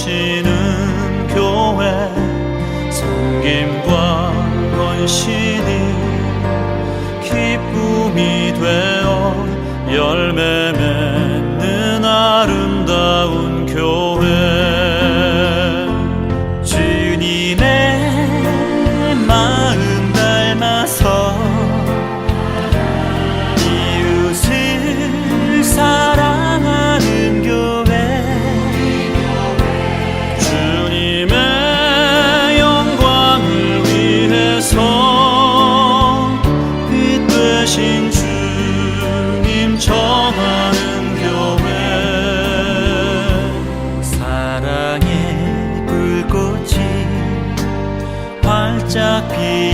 넘치는 교회 섬김과 헌신이 기쁨이 되어 열매 맺는 아름다운 교회. 주님의 마음 닮아서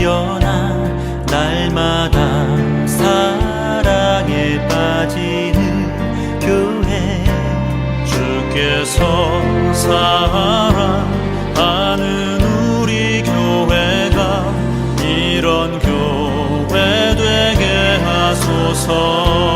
피어나 날마다 사랑에 빠지는 교회. 주께서 사랑하는 우리 교회가 이런 교회 되게 하소서